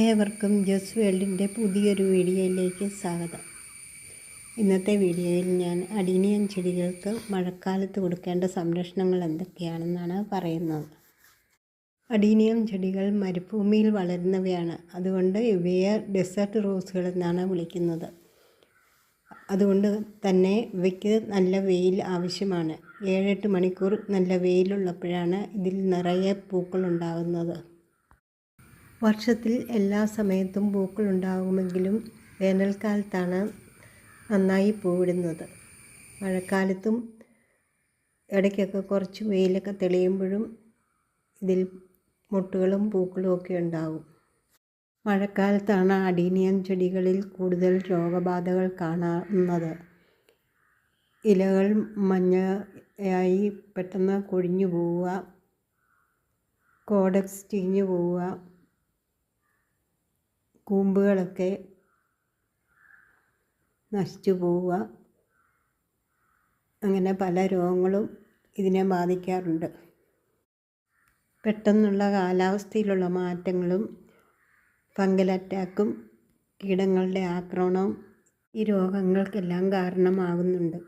ഏവർക്കും ജസ് വേൾഡിന്റെ പുതിയൊരു വീഡിയോയിലേക്ക് സ്വാഗതം. ഇന്നത്തെ വീഡിയോയിൽ ഞാൻ അടീനിയൻ ചെടികൾക്ക് മഴക്കാലത്ത് കൊടുക്കേണ്ട സംരക്ഷണങ്ങൾ എന്തൊക്കെയാണെന്നാണ് പറയുന്നത്. അടീനിയം ചെടികൾ മരുഭൂമിയിൽ വളരുന്നവയാണ്. അതുകൊണ്ട് ഇവയെ ഡെസേർട്ട് റോസുകൾ എന്നാണ് വിളിക്കുന്നത്. അതുകൊണ്ട് തന്നെ ഇവയ്ക്ക് നല്ല വെയിൽ ആവശ്യമാണ്. ഏഴെട്ട് മണിക്കൂർ നല്ല വെയിലുള്ളപ്പോഴാണ് ഇതിൽ നിറയെ പൂക്കളുണ്ടാകുന്നത് വർഷത്തിൽ എല്ലാ സമയത്തും പൂക്കൾ ഉണ്ടാകുമെങ്കിലും വേനൽക്കാലത്താണ് നന്നായി പൂവിടുന്നത്. മഴക്കാലത്തും ഇടയ്ക്കൊക്കെ കുറച്ച് വെയിലൊക്കെ തെളിയുമ്പോഴും ഇതിൽ മുട്ടുകളും പൂക്കളും ഒക്കെ ഉണ്ടാകും മഴക്കാലത്താണ് അടീനിയം ചെടികളിൽ കൂടുതൽ രോഗബാധകൾ കാണുന്നത്. ഇലകൾ മഞ്ഞയായി പെട്ടെന്ന് കൊഴിഞ്ഞു പോവുക കോഡക്സ് ചീഞ്ഞു പോവുക കൂമ്പുകളൊക്കെ നശിച്ചു പോവുക. അങ്ങനെ പല രോഗങ്ങളും ഇതിനെ ബാധിക്കാറുണ്ട്. പെട്ടെന്നുള്ള കാലാവസ്ഥയിലുള്ള മാറ്റങ്ങളും ഫംഗൽ അറ്റാക്കും കീടങ്ങളുടെ ആക്രമണവും ഈ രോഗങ്ങൾക്കെല്ലാം കാരണമാകുന്നുണ്ട്.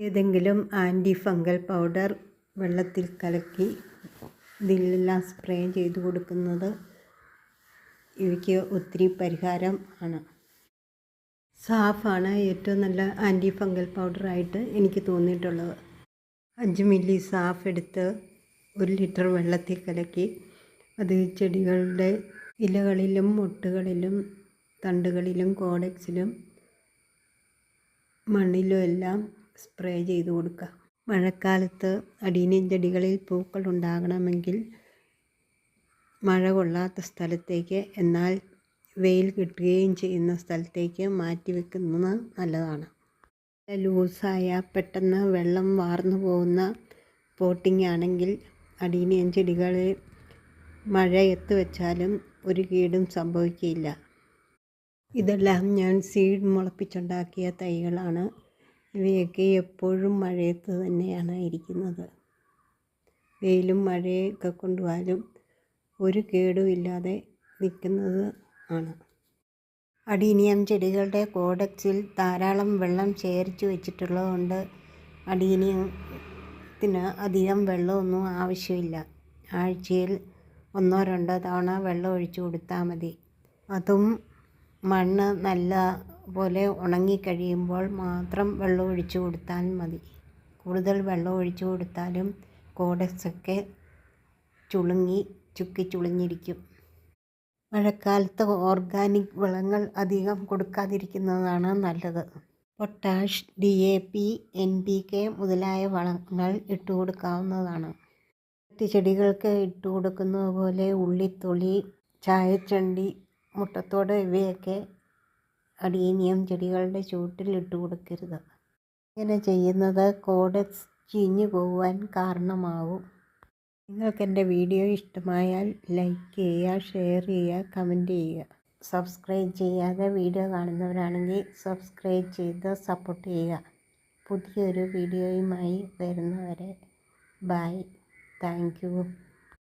ഏതെങ്കിലും ആന്റി ഫംഗൽ പൗഡർ വെള്ളത്തിൽ കലക്കി ഇതിലെല്ലാം സ്പ്രേ ചെയ്തു കൊടുക്കുന്നത് ഇവയ്ക്ക് ഒത്തിരി പരിഹാരം ആണ്. സാഫാണ് ഏറ്റവും നല്ല ആന്റി ഫംഗൽ പൗഡറായിട്ട് എനിക്ക് തോന്നിയിട്ടുള്ളത്. അഞ്ച് മില്ലി സാഫ് എടുത്ത് ഒരു ലിറ്റർ വെള്ളത്തിൽ കലക്കി. അത് ചെടികളുടെ ഇലകളിലും മുട്ടുകളിലും തണ്ടുകളിലും കോഡക്സിലും മണ്ണിലും എല്ലാം സ്പ്രേ ചെയ്ത് കൊടുക്കുക. മഴക്കാലത്ത് അടീനിയൻ ചെടികളിൽ പൂക്കൾ ഉണ്ടാകണമെങ്കിൽ മഴ കൊള്ളാത്ത സ്ഥലത്തേക്ക് എന്നാൽ വെയിൽ കിട്ടുകയും ചെയ്യുന്ന സ്ഥലത്തേക്ക് മാറ്റി വെക്കുന്നത് നല്ലതാണ്. ലൂസായ പെട്ടെന്ന് വെള്ളം വാർന്നു പോകുന്ന പോട്ടിംഗ് ആണെങ്കിൽ അടീനിയം മഴ മഴയത്ത് വെച്ചാലും ഒരു കീടും സംഭവിക്കില്ല ഇതെല്ലാം ഞാൻ സീഡ് മുളപ്പിച്ചുണ്ടാക്കിയ തൈകളാണ്. ഇവയൊക്കെ എപ്പോഴും മഴയത്ത് തന്നെയാണ് ഇരിക്കുന്നത്. വെയിലും മഴയൊക്കെ കൊണ്ടുപോയാലും ഒരു കേടും ഇല്ലാതെ നിൽക്കുന്നത് ആണ്. അടീനിയം ചെടികളുടെ കോഡക്സിൽ ധാരാളം വെള്ളം ശേഖരിച്ച് വെച്ചിട്ടുള്ളതുകൊണ്ട് അടീനിയത്തിന് അധികം വെള്ളമൊന്നും ആവശ്യമില്ല. ആഴ്ചയിൽ ഒന്നോ രണ്ടോ തവണ വെള്ളം ഒഴിച്ചു കൊടുത്താൽ മതി. അതും മണ്ണ് നല്ല പോലെ ഉണങ്ങിക്കഴിയുമ്പോൾ മാത്രം വെള്ളം ഒഴിച്ചു കൊടുത്താൽ മതി. കൂടുതൽ വെള്ളം ഒഴിച്ചു കൊടുത്താലും കോഡക്സൊക്കെ ചുളുങ്ങി ചുക്കി ചുളിഞ്ഞിരിക്കും. മഴക്കാലത്ത് ഓർഗാനിക് വളങ്ങൾ അധികം കൊടുക്കാതിരിക്കുന്നതാണ് നല്ലത്. Potash D A P N P K മുതലായ വളങ്ങൾ ഇട്ട് കൊടുക്കാവുന്നതാണ്. മറ്റ് ചെടികൾക്ക് ഇട്ട് കൊടുക്കുന്നത് പോലെ ഉള്ളിത്തൊളി ചായച്ചണ്ടി മുട്ടത്തോട് ഇവയൊക്കെ അടിയനിയം ചെടികളുടെ ചുവട്ടിൽ ഇട്ട് കൊടുക്കരുത്. ഇങ്ങനെ ചെയ്യുന്നത് കോഡക്സ് ചീഞ്ഞു പോകുവാൻ കാരണമാവും. നിങ്ങൾക്ക് എന്റെ വീഡിയോ ഇഷ്ടമായാൽ ലൈക്ക് ചെയ്യുക ഷെയർ ചെയ്യുക കമന്റ് ചെയ്യുക. സബ്സ്ക്രൈബ് ചെയ്യാതെ വീഡിയോ കാണുന്നവരാണെങ്കിൽ സബ്സ്ക്രൈബ് ചെയ്ത് സപ്പോർട്ട് ചെയ്യുക. പുതിയൊരു വീഡിയോയുമായി വരുന്നവരെ ബൈ. താങ്ക്